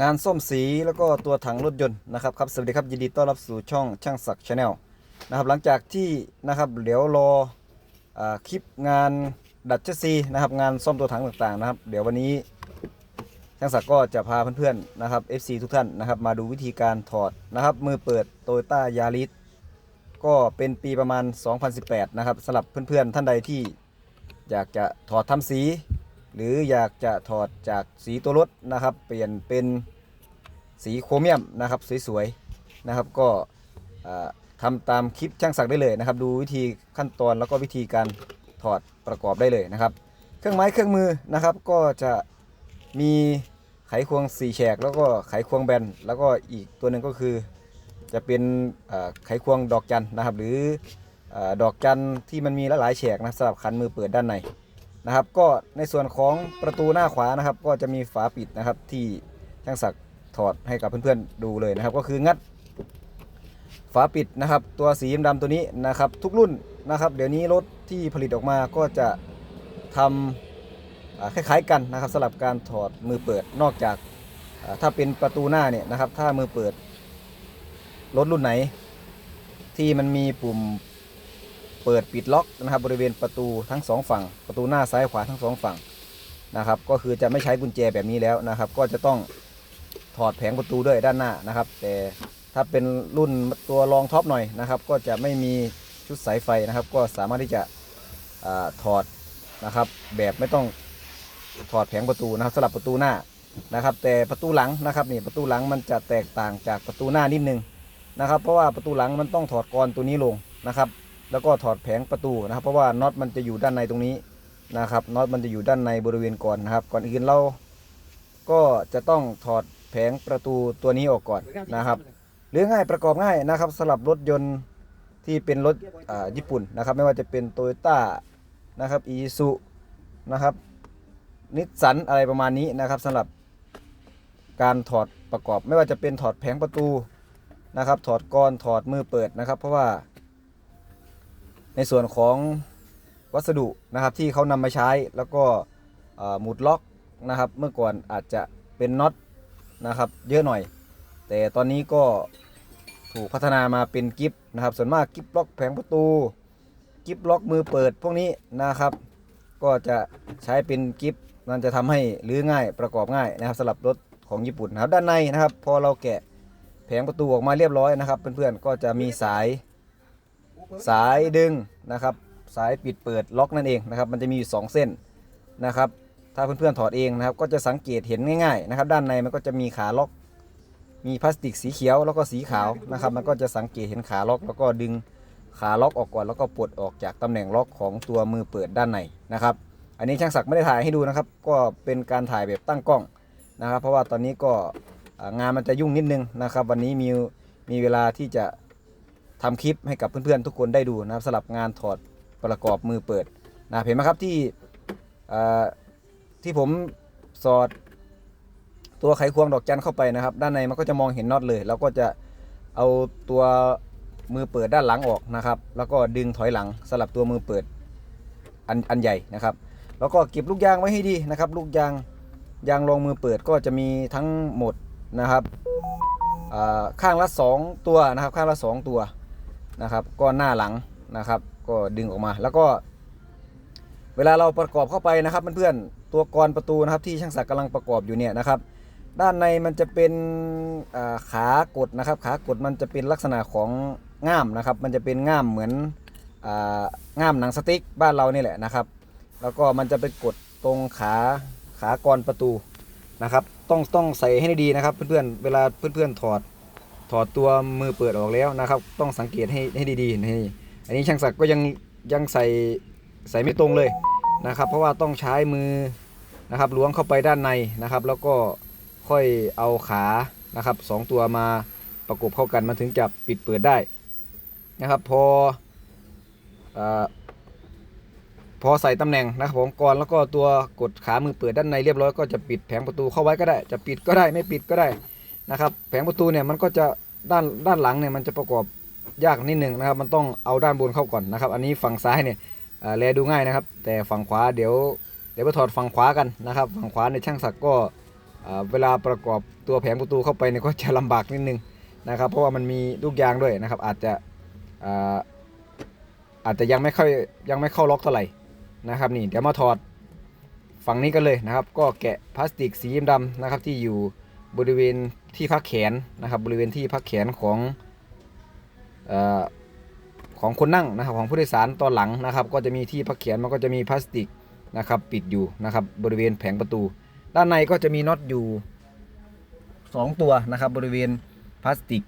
งานส้มสีแล้วก็ตัวถังรถยนต์นะครับครับสวัสดีครับยินดีต้อนรับสู่ช่องช่างศักดิ์ชาแนลนะครับหลังจากที่นะครับเดี๋ยวรออคลิปงานดัดเชสซีนะครับงานซ่อมตัวถังต่างๆนะครับ เดี๋ยววันนี้ช่างศักดิ์ก็จะพาเพื่อนๆนะครับ FC ทุกท่านนะครับมาดูวิธีการถอดนะครับมือเปิด t o y ต้ายาริสก็เป็นปีประมาณ 2018 นะครับสำหรับเพื่อนๆท่านใดที่อยากจะถอดทำสี หรืออยากจะถอดจากสีตัวรถนะครับ เปลี่ยนเป็นสีโครเมียมนะครับสวยๆนะครับก็อ่าทำตามคลิปช่างศักได้เลยนะครับ ดูวิธีขั้นตอนแล้วก็วิธีการถอดประกอบได้เลยนะครับ เครื่องไม้เครื่องมือนะครับ ก็จะมีไขควง4แฉกแล้วก็ไขควงแบนแล้วก็อีกตัวหนึ่งก็คือ จะเป็นไขควงดอกจันนะครับ หรืออดอกจันที่มันมีหลายๆแฉกนะสำหรับคันมือเปิดด้านใน นะครับ ก็ในส่วนของประตูหน้าขวานะครับ ก็จะมีฝาปิดนะครับที่ช่างศักดิ์ถอดให้กับเพื่อนๆดูเลยนะครับ ก็คืองัด ฝาปิดนะครับ ตัวสีดำๆตัวนี้นะครับ ทุกรุ่นนะครับ เดี๋ยวนี้รถที่ผลิตออกมาก็จะทำอ่าคล้ายๆกันนะครับสำหรับการถอดมือเปิดนอกจากถ้าเป็นประตูหน้าเนี่ยนะครับ ถ้ามือเปิดรถรุ่นไหน ที่มันมีปุ่ม เปิดปิดล็อกนะครับบริเวณประตูทั้งสองฝั่ง ประตูหน้าซ้ายขวาทั้งสองฝั่งนะครับ ก็คือจะไม่ใช้กุญแจแบบนี้แล้วนะครับ ก็จะต้องถอดแผงประตูด้วยด้านหน้านะครับ แต่ถ้าเป็นรุ่นตัวรองท็อปหน่อยนะครับ ก็จะไม่มีชุดสายไฟนะครับ ก็สามารถที่จะอถอดนะครับ แบบไม่ต้องถอดแผงประตูนะครับสลับประตูหน้านะครับ แต่ประตูหลังนะครับนี่ประตูหลังมันจะแตกต่างจากประตูหน้านิดนึงนะครับ เพราะว่าประตูหลังมันต้องถอดกรอนตัวนี้ลงนะครับ แล้วก็ถอดแผงประตูนะครับ เพราะว่าน็อตมันจะอยู่ด้านในตรงนี้นะครับน็อตมันจะอยู่ด้านในบริเวณก่อนนะครับ ก่อนอื่นเราก็จะต้องถอดแผงประตูตัวนี้ออกก่อนนะครับหรือง่ายประกอบง่ายนะครับสำหรับรถยนต์ที่เป็นรถญี่ปุ่นนะครับ ไม่ว่าจะเป็นโตโยต้านะครับอีซูนะครับนิสสันอะไรประมาณนี้นะครับสำหรับการถอดประกอบ ไม่ว่าจะเป็นถอดแผงประตูนะครับ ถอดกรอนถอดมือเปิดนะครับ เพราะว่า ในส่วนของวัสดุนะครับที่เขานำมาใช้แล้วก็หมุดล็อกนะครับ เมื่อก่อนอาจจะเป็นน็อตนะครับเยอะหน่อย แต่ตอนนี้ก็ถูกพัฒนามาเป็นกิฟนะครับ ส่วนมากกิฟล็อกแผงประตูกิฟล็อกมือเปิดพวกนี้นะครับ ก็จะใช้เป็นกิฟนั่นจะทำให้รื้อง่ายประกอบง่ายนะครับสำหรับรถของญี่ปุ่นนะครับด้านในนะครับ พอเราแกะแผงประตูออกมาเรียบร้อยนะครับ เพื่อนๆก็จะมีสาย สายดึงนะครับ สายปิดเปิดล็อกนั่นเองนะครับ มันจะมีอยู่ 2 เส้นนะครับ ถ้าเพื่อนๆถอดเองนะครับ ก็จะสังเกตเห็นง่ายๆนะครับ ด้านในมันก็จะมีขาล็อก มีพลาสติกสีเขียวแล้วก็สีขาวนะครับ มันก็จะสังเกตเห็นขาล็อก แล้วก็ดึงขาล็อกออกก่อนแล้วก็ปลดออกจากตำแหน่งล็อกของตัวมือเปิดด้านในนะครับ อันนี้ช่างศักดิ์ไม่ได้ถ่ายให้ดูนะครับ ก็เป็นการถ่ายแบบตั้งกล้องนะครับ เพราะว่าตอนนี้ก็งานมันจะยุ่งนิดนึงนะครับ วันนี้มีมีเวลาที่จะ ทำคลิปให้กับเพื่อนๆทุกคนได้ดูนะครับสำหรับงานถอดประกอบมือเปิดนะเห็นไหมครับที่ที่ผมสอดตัวไขควงดอกจันเข้าไปนะครับ ด้านในมันก็จะมองเห็นน็อตเลยแล้วก็จะเอาตัวมือเปิดด้านหลังออกนะครับ แล้วก็ดึงถอยหลังสลับตัวมือเปิดอันอันใหญ่นะครับ แล้วก็เก็บลูกยางไว้ให้ดีนะครับ ลูกยางยางรองมือเปิดก็จะมีทั้งหมดนะครับข้างละ 2 ตัวนะครับ ข้างละ 2 ตัว นะครับ ก็หน้าหลังนะครับ ก็ดึงออกมา แล้วก็ เวลาเราประกอบเข้าไปนะครับเพื่อนๆตัวกรประตูนะครับ ที่ช่างศักดิ์กำลังประกอบอยู่เนี่ยนะครับ ด้านในมันจะเป็นขากดนะครับ ขากดมันจะเป็นลักษณะของง่ามนะครับ มันจะเป็นง่ามเหมือนอง่ามหนังสติ๊กบ้านเรานี่แหละนะครับ แล้วก็มันจะไปกดตรงขาขากรประตูนะครับ ต้องต้องใส่ให้ดีนะครับ เพื่อนๆเวลาเพื่อนๆถอด ถอดตัวมือเปิดออกแล้วนะครับ ต้องสังเกตให้ให้ดีๆนี่อันนี้ช่างศักดิ์ก็ยังยังใส่ใส่ไม่ตรงเลยนะครับ เพราะว่าต้องใช้มือนะครับล้วงเข้าไปด้านในนะครับ แล้วก็ค่อยเอาขานะครับสองตัวมาประกบเข้ากันมันถึงจะปิดเปิดได้นะครับพอเออพอใส่ตำแหน่งนะครับผมก่อนแล้วก็ตัวกดขามือเปิดด้านในเรียบร้อยก็จะปิดแผงประตูเข้าไว้ก็ได้ จะปิดก็ได้ไม่ปิดก็ได้ นะครับแผงประตูเนี่ยมันก็จะด้านด้านหลังเนี่ยมันจะประกอบยากนิดหนึ่งนะครับ มันต้องเอาด้านบนเข้าก่อนนะครับ อันนี้ฝั่งซ้ายเนี่ยเอ่อแลดูง่ายนะครับ แต่ฝั่งขวาเดี๋ยวเดี๋ยวไปถอดฝั่งขวากันนะครับ ฝั่งขวาในช่างศักก็เวลาประกอบตัวแผงประตูเข้าไปเนี่ยก็จะลำบากนิดนึงนะครับ เพราะว่ามันมีลูกยางด้วยนะครับ อาจจะอาจจะยังไม่ค่อยยังไม่เข้าล็อกเท่าไหร่นะครับนี่เดี๋ยวมาถอดฝั่งนี้กันเลยนะครับ ก็แกะพลาสติกสีดำนะครับที่อยู่บริเวณ ที่พักแขนนะครับบริเวณที่พักแขนของออของคนนั่งนะครับของผู้โดยสารตอนหลังนะครับ ก็จะมีที่พักแขนมันก็จะมีพลาสติกนะครับปิดอยู่นะครับบริเวณแผงประตู ด้านในก็จะมีน็อตอยู่ 2 ตัวนะครับบริเวณพลาสติก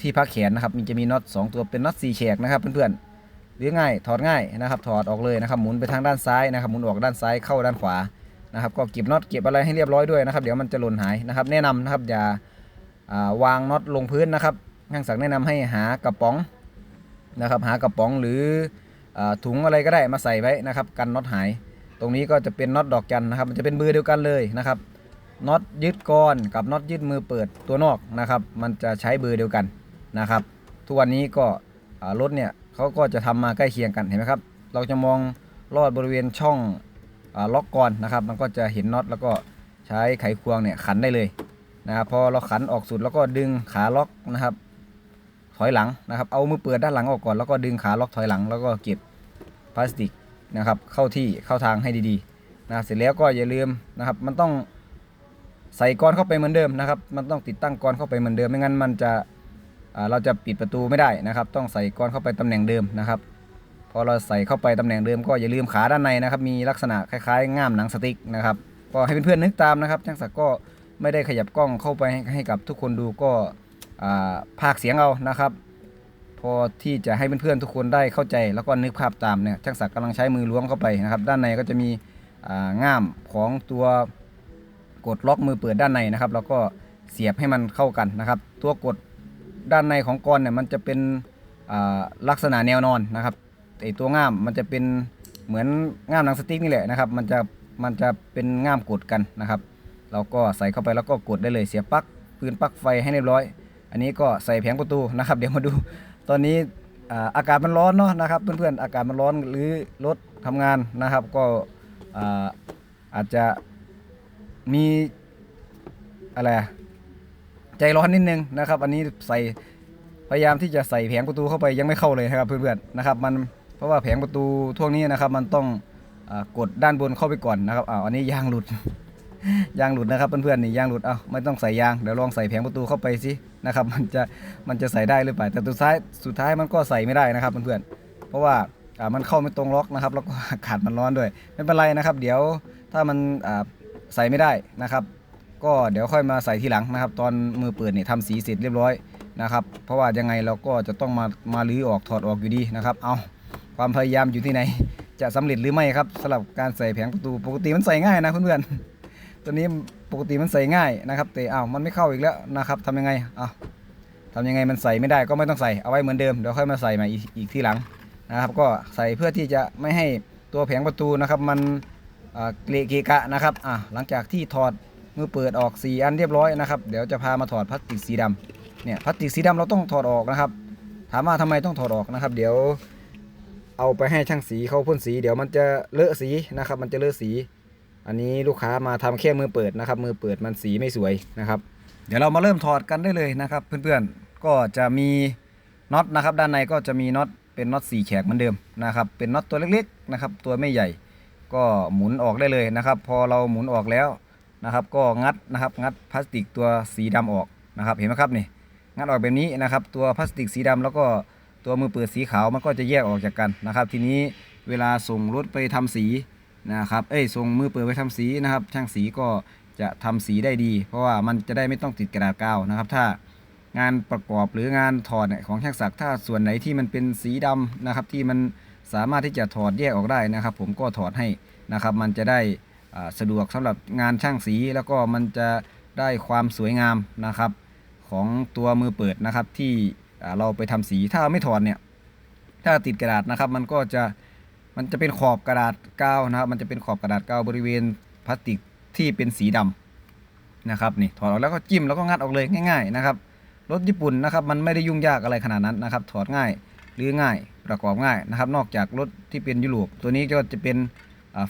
ที่พักแขนนะครับมันจะมีน็อต2 ตัวเป็นน็อตสี่แฉกนะครับเพื่อนๆหรือง่ายถอดง่ายนะครับถอดออกเลยนะครับหมุนไปทางด้านซ้ายนะครับหมุนออกด้านซ้ายเข้าด้านขวา นะครับก็เก็บน็อตเก็บอะไรให้เรียบร้อยด้วยนะครับ เดี๋ยวมันจะหล่นหายนะครับ แนะนำนะครับอย่าวางน็อตลงพื้นนะครับช่างศักแนะนำให้หากระป๋องนะครับ หากระป๋องหรืออถุงอะไรก็ได้มาใส่ไว้นะครับ กันน็อตหาย ตรงนี้ก็จะเป็นน็อตดอกจันนะครับ มันจะเป็นเบอร์เดียวกันเลยนะครับน็อตยึดก้อนกับน็อตยึดมือเปิดตัวนอกนะครับ มันจะใช้เบอร์เดียวกันนะครับ ทุกวันนี้ก็รถเนี่ยเขาก็จะทำมาใกล้เคียงกันเห็นไหมครับ เราจะมองลอดบริเวณช่อง ล็อกก่อนนะครับ มันก็จะเห็นน็อตแล้วก็ใช้ไขควงเนี่ยขันได้เลยนะครับพอเราขันออกสุดแล้วก็ดึงขาล็อกนะครับ ถอยหลังนะครับ เอามือเปิดด้านหลังออกก่อนแล้วก็ดึงขาล็อกถอยหลัง แล้วก็เก็บพลาสติกนะครับเข้าที่เข้าทางให้ดีๆนะเสร็จแล้วก็อย่าลืมนะครับ มันต้องใส่กรอนเข้าไปเหมือนเดิมนะครับ มันต้องติดตั้งกรอนเข้าไปเหมือนเดิมไม่งั้นมันจะเราจะปิดประตูไม่ได้นะครับ ต้องใส่กรอนเข้าไปตำแหน่งเดิมนะครับ อเราใส่เข้าไปตำแหน่งเดิมก็อย่าลืมขาด้านในนะครับ มีลักษณะคล้ายๆง่ามหนังสติ๊กนะครับ ก็ให้เพื่อนๆนึกตามนะครับช่างศักดิ์ก็ไม่ได้ขยับกล้องเข้าไปให้ใหกับทุกคนดูก็อ่าพากเสียงเอานะครับ พอที่จะให้เพื่อนๆทุกคนได้เข้าใจแล้วก็นึกภาพตามเนี่ยช่างศักดิ์กำลังใช้มือล้วงเข้าไปนะครับ ด้านในก็จะมีง่ามของตัวกดล็อกมือเปิดด้านในนะครับ แล้วก็เสียบให้มันเข้ากันนะครับ ตัวกดด้านในของกรเนี่ยมันจะเป็นลักษณะแนวนอนนะครับ ไอตัวง่ามมันจะเป็นเหมือนง่ามหนังสติ๊กนี่แหละนะครับ มันจะมันจะเป็นง่ามกดกันนะครับ เราก็ใส่เข้าไปแล้วก็กดได้เลยเสียบปลั๊กปืนปลั๊กไฟให้เรียบร้อย อันนี้ก็ใส่แผงประตูนะครับ เดี๋ยวมาดู ตอนนี้อากาศมันร้อนเนาะนะครับ เพื่อนๆอากาศมันร้อนหรือรถทำงานนะครับ ก็อาอาจจะมีอะไรใจร้อนนิดนึงนะครับ อันนี้ใส่พยายามที่จะใส่แผงประตูเข้าไปยังไม่เข้าเลยนะครับเพื่อนๆนะครับมัน เพราะว่าแผงประตูทั่วนี้นะครับ มันต้องอกดด้านบนเข้าไปก่อนนะครับอ้าวอันนี้ยางหลุด ยางหลุดนะครับเพื่อนๆนี่ยางหลุดเอ้าไม่ต้องใส่ยางเดี๋ยวลองใส่แผงประตูเข้าไปสินะครับ มันจะมันจะใส่ได้หรือเปล่าแต่สุดท้ายสุดท้ายมันก็ใส่ไม่ได้นะครับเพื่อนๆเพราะว่าอ่ามันเข้าไม่ตรงล็อกนะครับ แล้วก็อากาศมันร้อนด้วยไม่เป็นไรนะครับ เดี๋ยวถ้ามันอ่าใส่ไม่ได้นะครับ ก็เดี๋ยวค่อยมาใส่ทีหลังนะครับ ตอนมือเปิดเนี่ยทำสีเสร็จเรียบร้อยนะครับ เพราะว่ายังไงเราก็จะต้องมามาลื้อออกถอดออกอยู่ดีนะครับ เอา ความพยายามอยู่ที่ไหน จะสำเร็จหรือไม่ครับสำหรับการใส่แผงประตูปกติมันใส่ง่ายนะเพื่อนๆตัวนี้ปกติมันใส่ง่ายนะครับแต่อ้าวมันไม่เข้าอีกแล้วนะครับทำยังไงอ้าวทำยังไงมันใส่ไม่ได้ก็ไม่ต้องใส่เอาไว้เหมือนเดิมเดี๋ยวค่อยมาใส่ใหม่อีกทีหลังนะครับ ก็ใส่เพื่อที่จะไม่ให้ตัวแผงประตูนะครับ มันเกะเกะกะนะครับอะหลังจากที่ถอดมือเปิดออก 4 อันเรียบร้อยนะครับ เดี๋ยวจะพามาถอดพลาสติกสีดำเนี่ยพลาสติกสีดำเราต้องถอดออกนะครับ ถามว่าทำไมต้องถอดออกนะครับ เดี๋ยว เอาไปให้ช่างสีเขาพ่นสี เดี๋ยวมันจะเลอะสีนะครับ มันจะเลอะสี อันนี้ลูกค้ามาทำแค่มือเปิดนะครับ มือเปิดมันสีไม่สวยนะครับ เดี๋ยวเรามาเริ่มถอดกันได้เลยนะครับ เพื่อนๆก็จะมีน็อตนะครับ ด้านในก็จะมีน็อตเป็นน็อตสี่แฉกเหมือนเดิมนะครับ เป็นน็อตตัวเล็กๆนะครับ ตัวไม่ใหญ่ ก็หมุนออกได้เลยนะครับ พอเราหมุนออกแล้วนะครับ ก็งัดนะครับ งัดพลาสติกตัวสีดำออกนะครับ เห็นไหมครับนี่งัดออกแบบนี้นะครับ ตัวพลาสติกสีดำแล้วก็ ตัวมือเปิดสีขาวมันก็จะแยกออกจากกันนะครับ ทีนี้เวลาส่งรถไปทำสีนะครับ เอ้ยส่งมือเปิดไปทำสีนะครับ ช่างสีก็จะทำสีได้ดี เพราะว่ามันจะได้ไม่ต้องติดกระดาษกาวนะครับ ถ้างานประกอบหรืองานถอดเนี่ยของช่างศักดิ์ถ้าส่วนไหนที่มันเป็นสีดำนะครับ ที่มันสามารถที่จะถอดแยกออกได้นะครับ ผมก็ถอดให้นะครับ มันจะได้สะดวกสำหรับงานช่างสีแล้วก็มันจะได้ความสวยงามนะครับ ของตัวมือเปิดนะครับที่ เราไปทำสีถ้าไม่ถอดเนี่ยถ้าติดกระดาษนะครับ มันก็จะมันจะเป็นขอบกระดาษกาวนะครับ มันจะเป็นขอบกระดาษกาวบริเวณพลาสติกที่เป็นสีดำนะครับนี่ถอดออกแล้วก็จิ้มแล้วก็งัดออกเลยง่าย ๆนะครับรถญี่ปุ่นนะครับมันไม่ได้ยุ่งยากอะไรขนาดนั้นนะครับ ถอดง่ายหรือง่ายประกอบง่ายนะครับ นอกจากรถที่เป็นยุโรปตัวนี้ก็จะเป็น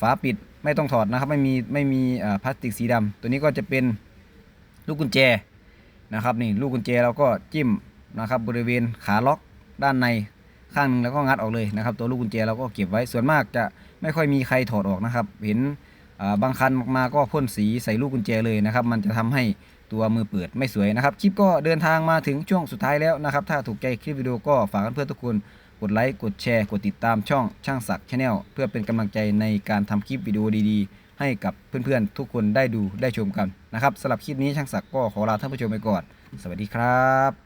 ฝาปิดไม่ต้องถอดนะครับ ไม่มีไม่มีพลาสติกสีดำตัวนี้ก็จะเป็นลูกกุญแจนะครับนี่ลูกกุญแจเราก็จิ้ม นะครับบริเวณขาล็อกด้านในข้างหนึงแล้วก็งัดออกเลยนะครับ ตัวลูกกุญแจเราก็เก็บไว้ส่วนมากจะไม่ค่อยมีใครถอดออกนะครับ เห็นบางคันมาก็พ่นสีใส่ลูกกุญแจเลยนะครับ มันจะทำให้ตัวมือเปิดไม่สวยนะครับ คลิปก็เดินทางมาถึงช่วงสุดท้ายแล้วนะครับ ถ้าถูกใจคลิปวิดีโอก็ฝากเพื่อนทุกคนกดไลค์กดแชร์กดติดตามช่องช่างศักดิ์ชาแนลเพื่อเป็นกำลังใจในการทำคลิปวิดีโอดีๆ ให้กับเพื่อนๆทุกคนได้ดูได้ชมกันนะครับสำหรับคลิปนี้ช่างศักดิ์ก็ขอลาท่านผู้ชมไปก่อน สวัสดีครับ